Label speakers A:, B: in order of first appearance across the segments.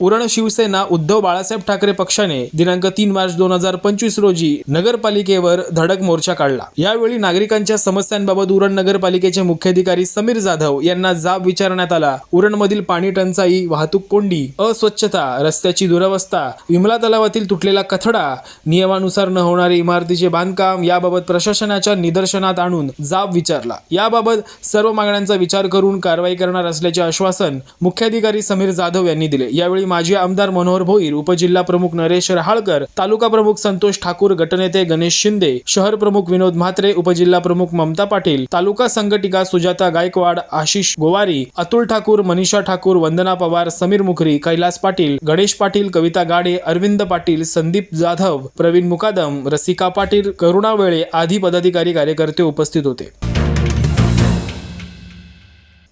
A: उरण शिवसेना उद्धव बाळासाहेब ठाकरे पक्षाने दिनांक तीन मार्च दोन हजार पंचवीस रोजी नगरपालिकेवर धडक मोर्चा काढला. यावेळी नागरिकांच्या समस्यांबाबत उरण नगरपालिकेचे मुख्याधिकारी समीर जाधव यांना जाब विचारण्यात आला. उरणमधील पाणी टंचाई वाहतूक कोंडी अस्वच्छता रस्त्याची दुरवस्था विमला तलावातील तुटलेला कथडा नियमानुसार न होणारे इमारतीचे बांधकाम याबाबत प्रशासनाच्या निदर्शनात आणून जाब विचारला. याबाबत सर्व मागण्यांचा विचार करून कारवाई करणार असल्याचे आश्वासन मुख्याधिकारी समीर जाधव यांनी दिले. यावेळी माजी आमदार मनोहर भोईर उपजिल्हा प्रमुख नरेश रहाळकर तालुका प्रमुख संतोष ठाकूर गटनेते गणेश शिंदे शहर प्रमुख विनोद म्हात्रे उपजिल्हा प्रमुख ममता पाटील तालुका संघटिका सुजाता गायकवाड आशिष गोवारी अतुल ठाकूर मनीषा ठाकूर वंदना पवार समीर मुखरी कैलास पाटील गणेश पाटील कविता गाडे अरविंद पाटील संदीप जाधव प्रवीण मुकादम रसिका पाटील करुणा वेळे आदी पदाधिकारी कार्यकर्ते उपस्थित होते.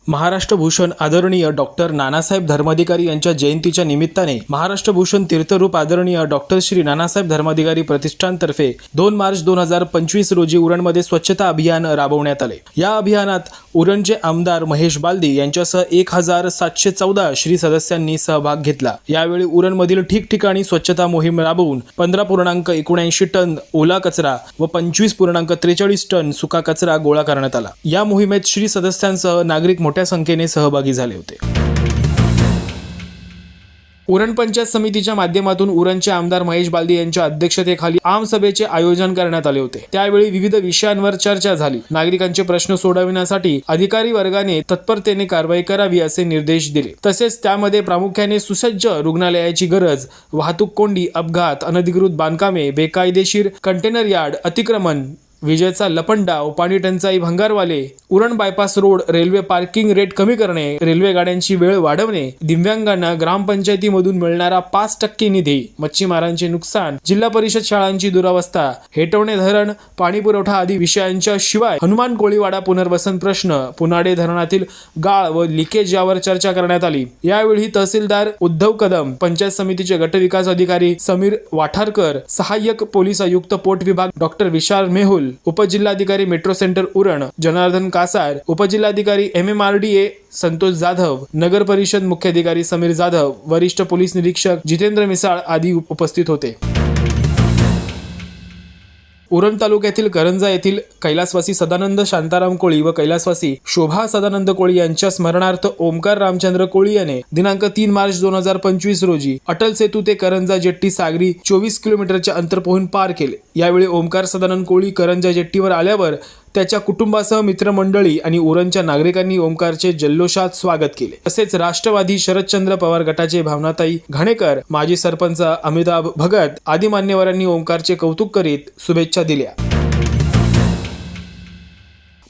A: महाराष्ट्र भूषण आदरणीय डॉक्टर नानासाहेब धर्माधिकारी यांच्या जयंतीच्या निमित्ताने महाराष्ट्र भूषण तीर्थरूप आदरणीय डॉक्टर श्री नानासाहेब धर्माधिकारी प्रतिष्ठानतर्फे दोन मार्च दोन हजार पंचवीस रोजी उरणमध्ये स्वच्छता अभियान राबवण्यात आले. या अभियानात उरणचे आमदार महेश बालदी यांच्यासह एक हजार सातशे चौदा श्री सदस्यांनी सहभाग घेतला. यावेळी उरणमधील ठिकठिकाणी स्वच्छता मोहीम राबवून पंधरा पूर्णांक एकोणऐंशी टन ओला कचरा व पंचवीस पूर्णांक त्रेचाळीस टन सुका कचरा गोळा करण्यात आला. या मोहिमेत श्री सदस्यांसह नागरिक मोठ्या संख्येने सहभागी झाले होते. उरण पंचायत समितीच्या माध्यमातून उरणचे आमदार महेश बालदी यांच्या अध्यक्षतेखाली आमसभेचे आयोजन करण्यात आले होते. त्यावेळी विविध विषयांवर चर्चा झाली. नागरिकांचे प्रश्न सोडविण्यासाठी अधिकारी वर्गाने तत्परतेने कारवाई करावी असे निर्देश दिले. तसेच त्यामध्ये प्रामुख्याने सुसज्ज रुग्णालयाची गरज वाहतूक कोंडी अपघात अनधिकृत बांधकामे बेकायदेशीर कंटेनर यार्ड अतिक्रमण विजेचा लपंडाव पाणी टंचाई भंगारवाले. Uran bypass road railway parking rate कमी करणे रेल्वे गाड्यांची वेळ वाढवणे दिव्यांगांना ग्रामपंचायतीमधून मिळणारा पाच टक्के निधी मच्छीमारांचे नुकसान जिल्हा परिषद शाळांची दुरावस्था हेटवणे धरण पाणी पुरवठा आदी विषयांच्या शिवाय हनुमान कोळीवाडा पुनर्वसन प्रश्न पुनाडे धरणातील गाळ व लिकेज यावर चर्चा करण्यात आली. यावेळी तहसीलदार उद्धव कदम पंचायत समितीचे गटविकास अधिकारी समीर वाठारकर सहाय्यक पोलीस आयुक्त पोट विभाग डॉक्टर विशाल मेहुल उपजिल्हाधिकारी मेट्रो सेंटर उरण जनार्दन कासार उपजिल्हाधिकारी M M R D A Santosh Jadhav नगर परिषद मुख्याधिकारी समीर जाधव वरिष्ठ पोलीस निरीक्षक जितेंद्र मिसाळ आदी उपस्थित होते. उरण तालुक्यातील करंजा येथील कैलासवासी सदानंद शांताराम कोळी व कैलासवासी शोभा सदानंद कोळी यांच्या स्मरणार्थ ओमकार रामचंद्र कोळी याने दिनांक तीन मार्च दोन हजार पंचवीस रोजी अटल सेतू ते करंजा जेट्टी सागरी चोवीस किलोमीटरचे अंतर पोहून पार केले. यावेळी ओमकार सदानंद कोळी करंजा जेट्टीवर आल्यावर त्याच्या कुटुंबासह मित्रमंडळी आणि उरणच्या नागरिकांनी ओमकारचे जल्लोषात स्वागत केले. तसेच राष्ट्रवादी शरदचंद्र पवार गटाचे भावनाताई घाणेकर माजी सरपंच अमिताभ भगत आदी मान्यवरांनी ओमकारचे कौतुक करीत शुभेच्छा दिल्या.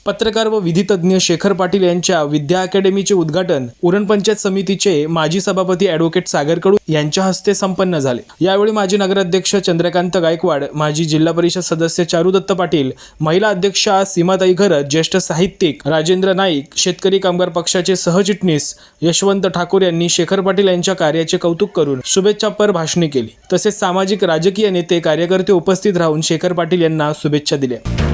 A: पत्रकार व विधितज्ञ शेखर पाटील यांच्या विद्या अकॅडमीचे उद्घाटन उरण पंचायत समितीचे माजी सभापती ॲडव्होकेट सागर कडू यांच्या हस्ते संपन्न झाले. यावेळी माजी नगराध्यक्ष चंद्रकांत गायकवाड माजी जिल्हा परिषद सदस्य चारुदत्त पाटील महिला अध्यक्षा सीमाताई घरत ज्येष्ठ साहित्यिक राजेंद्र नाईक शेतकरी कामगार पक्षाचे सहचिटणीस यशवंत ठाकूर यांनी शेखर पाटील यांच्या कार्याचे कौतुक करून शुभेच्छापर भाषणे केली. तसेच सामाजिक राजकीय नेते कार्यकर्ते उपस्थित राहून शेखर पाटील यांना शुभेच्छा दिल्या.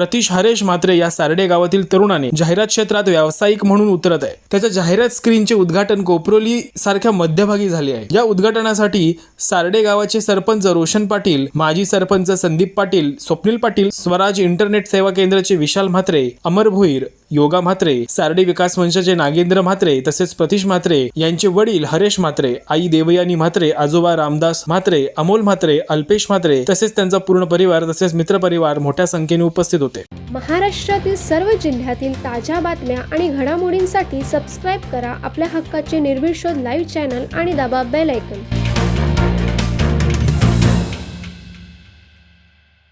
A: प्रतीश हरेश मात्रे या सारडे गावातील तरुणाने जाहिरात क्षेत्रात व्यावसायिक म्हणून उतरत आहे. त्याच्या जाहिरात स्क्रीनचे उद्घाटन कोपरोली सारख्या मध्यभागी झाले आहे. या उद्घाटनासाठी सारडे गावाचे सरपंच रोशन पाटील माजी सरपंच संदीप पाटील स्वप्नील पाटील स्वराज इंटरनेट सेवा केंद्राचे विशाल म्हात्रे अमर भोईर योगा म्हात्रे सारडी विकास मंचाचे नागेंद्र म्हात्रे तसेच प्रतीश म्हात्रे यांचे वडील हरेश म्हात्रे आई देवयानी म्हात्रे आजोबा रामदास म्हात्रे अमोल म्हात्रे अल्पेश म्हात्रे तसेच त्यांचा पूर्ण परिवार तसेच मित्रपरिवार मोठ्या संख्येने उपस्थित होते.
B: महाराष्ट्रातील सर्व जिल्ह्यातील ताज्या बातम्या आणि घडामोडींसाठी सबस्क्राईब करा आपल्या हक्काचे निर्भीड शोध लाईव्ह चॅनल आणि दाबा बेल ऐकन